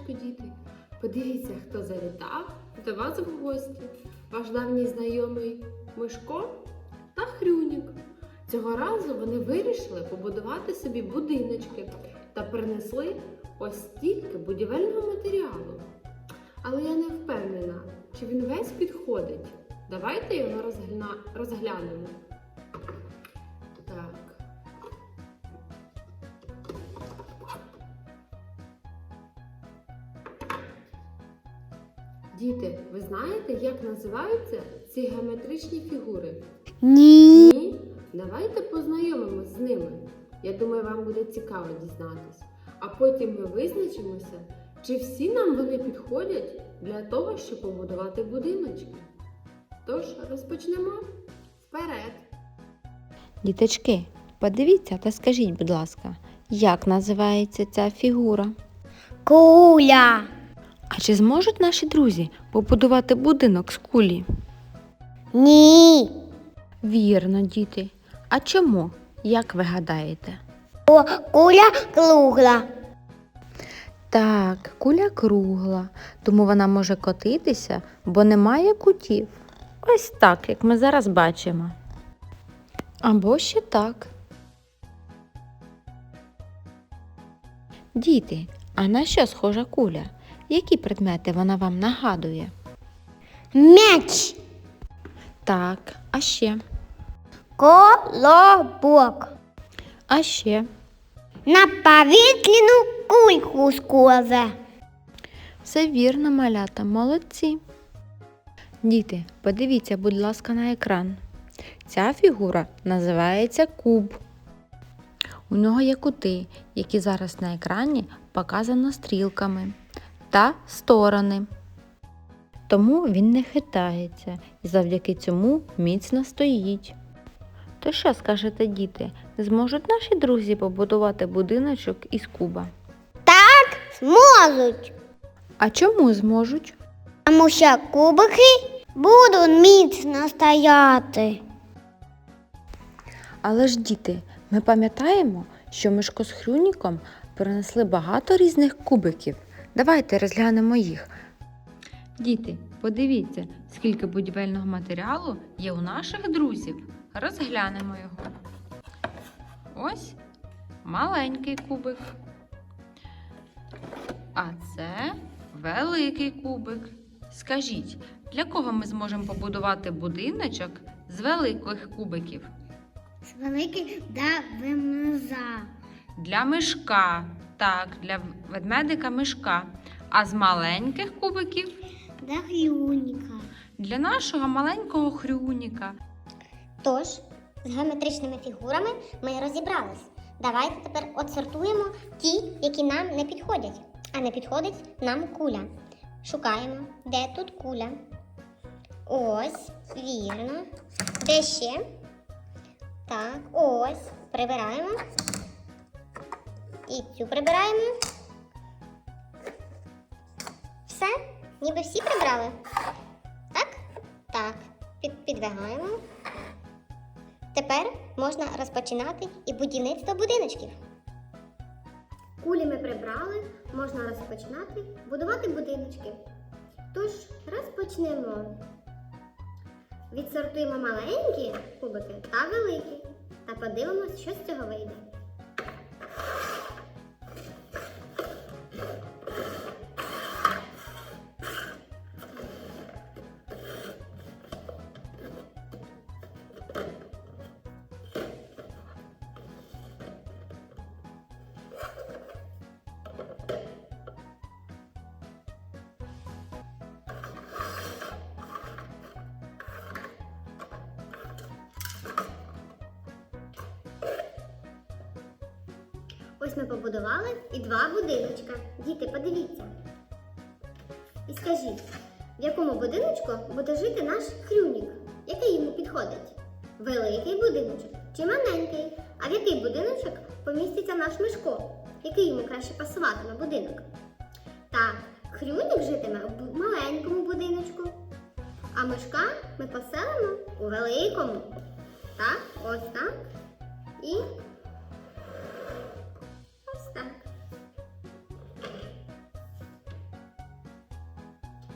діти, подивіться, хто завітав до вас в гості. Ваш давній знайомий Мишко та Хрюнік. Цього разу вони вирішили побудувати собі будиночки та принесли ось стільки будівельного матеріалу. Але я не впевнена, чи він весь підходить. Давайте його розгля... розглянемо. Так. Діти, ви знаєте, як називаються ці геометричні фігури? Ні. Ні? Давайте познайомимось з ними. Я думаю, вам буде цікаво дізнатись. А потім ми визначимося, чи всі нам вони підходять для того, щоб побудувати будиночки. Тож розпочнемо вперед. Діточки, подивіться та скажіть, будь ласка, як називається ця фігура? Куля. А чи зможуть наші друзі побудувати будинок з кулі? Ні. Вірно, діти. А чому? Як ви гадаєте? О, Куля кругла. Так, куля кругла, тому вона може котитися, бо немає кутів. Ось так, як ми зараз бачимо. Або ще так. Діти, а на що схожа куля? Які предмети вона вам нагадує? М'яч. Так, а ще? Колобок. А ще? На повітряну кульку схоже. Все вірно, малята, молодці. Діти, подивіться, будь ласка, на екран. Ця фігура називається куб. У нього є кути, які зараз на екрані показано стрілками та сторони. Тому він не хитається і завдяки цьому міцно стоїть. То що скажете, діти, зможуть наші друзі побудувати будиночок із куба? Так, Зможуть. А чому зможуть? Тому що кубики будуть міцно стояти. Але ж діти, ми пам'ятаємо, що Мишко з Хрюніком принесли багато різних кубиків. Давайте розглянемо їх. Діти, подивіться, скільки будівельного матеріалу є у наших друзів. Розглянемо його. Ось маленький кубик. А це великий кубик. Скажіть, для кого ми зможемо побудувати будиночок з великих кубиків? З Великий да вимаза. Для мишка. Так, для ведмедика мишка. А з маленьких кубиків Да хлюніка. для нашого маленького хрюніка. Тож, з геометричними фігурами ми розібрались. Давайте тепер отсортуємо ті, які нам не підходять. А не підходить нам куля. Шукаємо, де тут куля. Ось, вірно. Де ще? Так, ось. Прибираємо. І цю прибираємо. Все? Ніби всі прибрали? Так? Так. Під, підвигаємо. Тепер можна розпочинати і будівництво будиночків. Кулі ми прибрали, можна розпочинати будувати будиночки. Тож розпочнемо. Відсортуємо маленькі кубики та великі. Та подивимось, що з цього вийде. Ось ми побудували і два будиночка. Діти, подивіться. І скажіть, в якому будиночку буде жити наш хрюнік? Який йому підходить? Великий будиночок чи маленький? А в який будиночок поміститься наш мишко? Який йому краще пасувати на будинок? Так, хрюнік житиме в маленькому будиночку. А мишка ми поселимо у великому. Так, ось так. І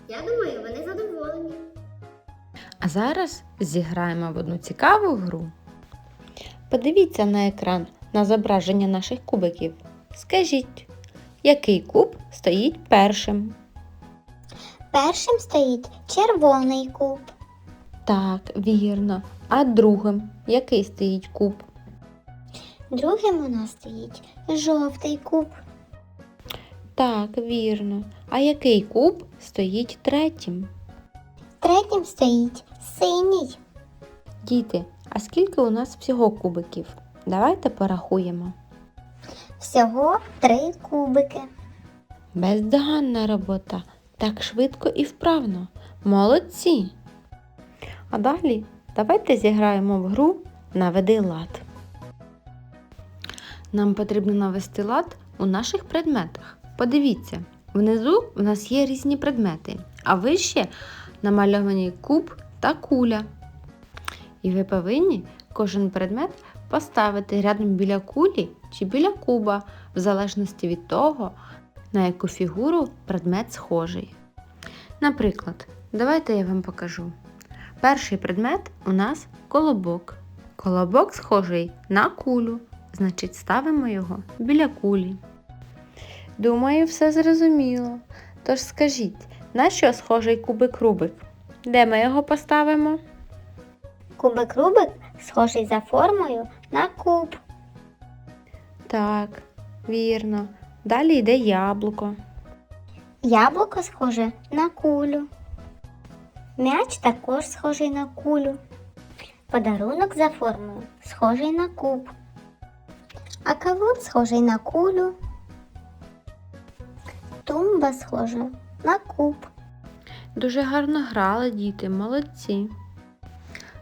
Я думаю, вони задоволені. А зараз зіграємо в одну цікаву гру. Подивіться на екран на зображення наших кубиків. Скажіть, який куб стоїть першим? Першим стоїть червоний куб. Так, вірно. А другим який стоїть куб? Другим у нас стоїть жовтий куб. Так, вірно. А який куб стоїть третім? Третім стоїть синій. Діти, а скільки у нас всього кубиків? Давайте порахуємо. Всього три кубики. Бездоганна робота. Так швидко і вправно. Молодці. А далі давайте зіграємо в гру Наведи лад. Нам потрібно навести лад у наших предметах. Подивіться, внизу в нас є різні предмети, а вище намальовані куб та куля. І ви повинні кожен предмет поставити рядом біля кулі чи біля куба, в залежності від того, на яку фігуру предмет схожий. Наприклад, давайте я вам покажу. Перший предмет у нас колобок. Колобок схожий на кулю, значить ставимо його біля кулі. Думаю, все зрозуміло. Тож скажіть, на що схожий кубик Рубик? Де ми його поставимо? Кубик Рубик схожий за формою на куб. Так, вірно. Далі йде яблуко. Яблуко схоже на кулю. М'яч також схожий на кулю. Подарунок за формою схожий на куб. А кавун схожий на кулю. Тумба схожа на куб. Дуже гарно грали діти, молодці.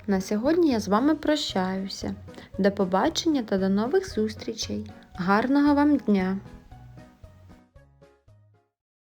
На сьогодні я з вами прощаюся. До побачення та до нових зустрічей. Гарного вам дня!